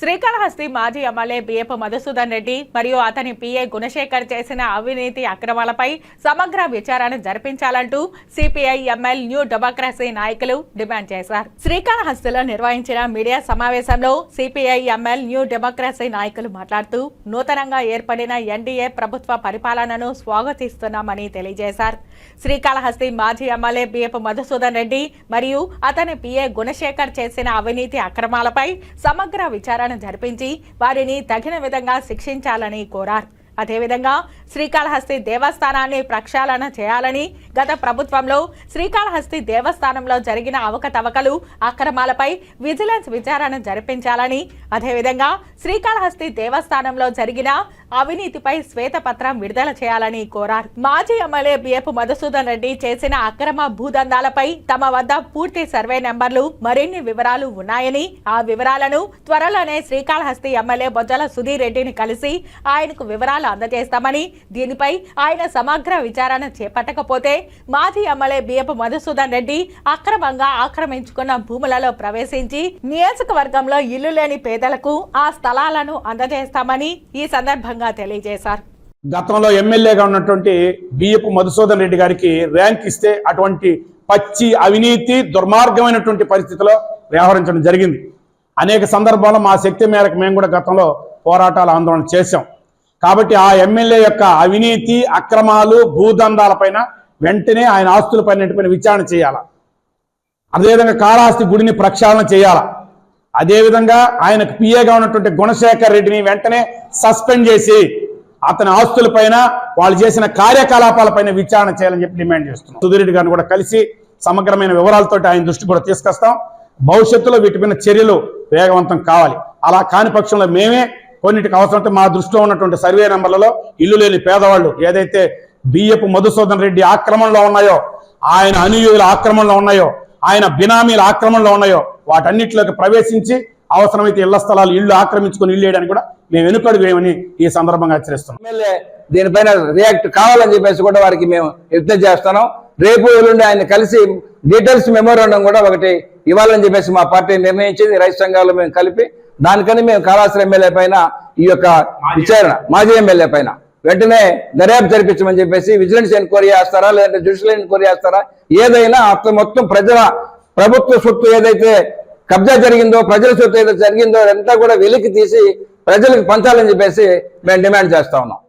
శ్రీకాళహస్తి మాజీ MLA BF Madhusudan Reddy మరియు అతని పిఏ గుణశేఖర్ చేసిన అవినీతి అక్రమాలపై సమగ్ర విచారణ జరిపించాలంటూ సిపిఐ ఎంఎల్ న్యూ డెమోక్రసీ నాయకులు డిమాండ్ చేశారు. శ్రీకాళహస్తిలో నిర్వహించిన మీడియా సమావేశంలో సిపిఐ ఎంఎల్ న్యూ డెమోక్రసీ నాయకులు మాట్లాడుతూ నూతనంగా ఏర్పడిన ఎన్డీఏ ప్రభుత్వ పరిపాలనను స్వాగతిస్తున్నామని తెలియజేశారు. శ్రీకాళహస్తి మాజీ ఎమ్మెల్యే బిఎఫ్ మధుసూదన్ రెడ్డి మరియు అతని పిఏ గుణశేఖర్ చేసిన అవినీతి అక్రమాలపై సమగ్ర విచారణ జరిపించి వారిని తగిన విధంగా శిక్షించాలని కోరారు అదేవిధంగా శ్రీకాళహస్తి దేవస్థానాన్ని ప్రక్షాళన చేయాలని గత ప్రభుత్వంలో శ్రీకాళహస్తి దేవస్థానంలో జరిగిన అవకతవకలు అక్రమాలపై విజిలెన్స్ విచారణ జరిపించాలని అదేవిధంగా శ్రీకాళహస్తి దేవస్థానంలో జరిగిన అవినీతిపై శ్వేతపత్రం విడుదల చేయాలని కోరారు. మాజీ ఎమ్మెల్యే బిఎఫ్ మధుసూదన్ రెడ్డి చేసిన అక్రమ భూదందాలపై తమ వద్ద పూర్తి సర్వే నెంబర్లు మరిన్ని వివరాలు ఉన్నాయని ఆ వివరాలను త్వరలోనే శ్రీకాళహస్తి ఎమ్మెల్యే బొజ్జల సుధీర్ రెడ్డిని కలిసి ఆయనకు వివరాలు అందజేస్తామని దీనిపై ఆయన సమగ్ర విచారణ చేపట్టకపోతే మాజీ ఎమ్మెల్యే బిఎఫ్ మధుసూదన్ రెడ్డి అక్రమంగా ఆక్రమించుకున్న భూములలో ప్రవేశించి నియోజకవర్గంలో ఇల్లు లేని పేదలకు ఆ స్థలాలను అందజేస్తామని ఈ సందర్భంగా తెలియజేశారు. గతంలో ఎమ్మెల్యేగా ఉన్నటువంటి బియ్యపు మధుసూదన్ రెడ్డి గారికి ర్యాంక్ ఇస్తే అటువంటి పచ్చి అవినీతి దుర్మార్గమైనటువంటి పరిస్థితిలో వ్యవహరించడం జరిగింది. అనేక సందర్భాల్లో మా శక్తి మేరకు మేము కూడా గతంలో పోరాటాలు ఆందోళన చేశాం. కాబట్టి ఆ ఎమ్మెల్యే యొక్క అవినీతి అక్రమాలు భూదందాలపైన వెంటనే ఆయన ఆస్తులపైన విచారణ చేయాల? అదేవిధంగా కాళహస్తి గుడిని ప్రక్షాళన చేయాల? అదేవిధంగా ఆయనకు పిఏగా ఉన్నటువంటి గుణశేఖర్ రెడ్డిని వెంటనే సస్పెండ్ చేసి అతని ఆస్తులపైన వాళ్ళు చేసిన కార్యకలాపాలపైన విచారణ చేయాలని చెప్పి డిమాండ్ చేస్తున్నాం. సుధీరెడ్డి గారిని కూడా కలిసి సమగ్రమైన వివరాలతో ఆయన దృష్టి కూడా తీసుకొస్తాం. భవిష్యత్తులో వీటిపైన చర్యలు వేగవంతం కావాలి. అలా కాని పక్షంలో మేమే కొన్నిటికి అవసరమైతే మా దృష్టిలో ఉన్నటువంటి సర్వే నెంబర్లలో ఇల్లు లేని పేదవాళ్ళు ఏదైతే బియ్యపు మధుసూదన్ రెడ్డి ఆక్రమణలో ఉన్నాయో ఆయన అనుయోగుల ఆక్రమణలో ఉన్నాయో ఆయన బినామీల ఆక్రమణలో ఉన్నాయో వాటన్నిటిలోకి ప్రవేశించి అవసరమైతే ఇళ్ళ స్థలాలు ఇల్లు ఆక్రమించుకొని ఇల్లు వేయడానికి కూడా మేము వెనుకడు వేయమని ఈ సందర్భంగా హెచ్చరిస్తున్నాం. ఎమ్మెల్యే దీనిపైన రియాక్ట్ కావాలని చెప్పేసి కూడా వారికి మేము యుద్ధం చేస్తున్నాం. రేపు ఎల్లుండి ఆయన కలిసి డీటెయిల్స్ మెమోరాండం కూడా ఒకటి ఇవ్వాలని చెప్పేసి మా పార్టీ నిర్ణయించింది. రైతు సంఘాలు మేము కలిపి దానికని మేము కాళాశ్ర ఎమ్మెల్యే పైన ఈ యొక్క విచారణ మాజీ ఎమ్మెల్యే పైన. వెంటనే దర్యాప్తు జరిపించమని చెప్పేసి విజిలెన్స్ ఎన్క్వైరీ చేస్తారా లేదంటే జ్యుడిషియల్ ఎన్క్వైరీ చేస్తారా? ఏదైనా అతను మొత్తం ప్రజల ప్రభుత్వ సొత్తు ఏదైతే కబ్జా జరిగిందో ప్రజల సొత్తు ఏదైతే జరిగిందో అదంతా కూడా వెలికి తీసి ప్రజలకు పంచాలని చెప్పేసి మేము డిమాండ్ చేస్తా ఉన్నాం.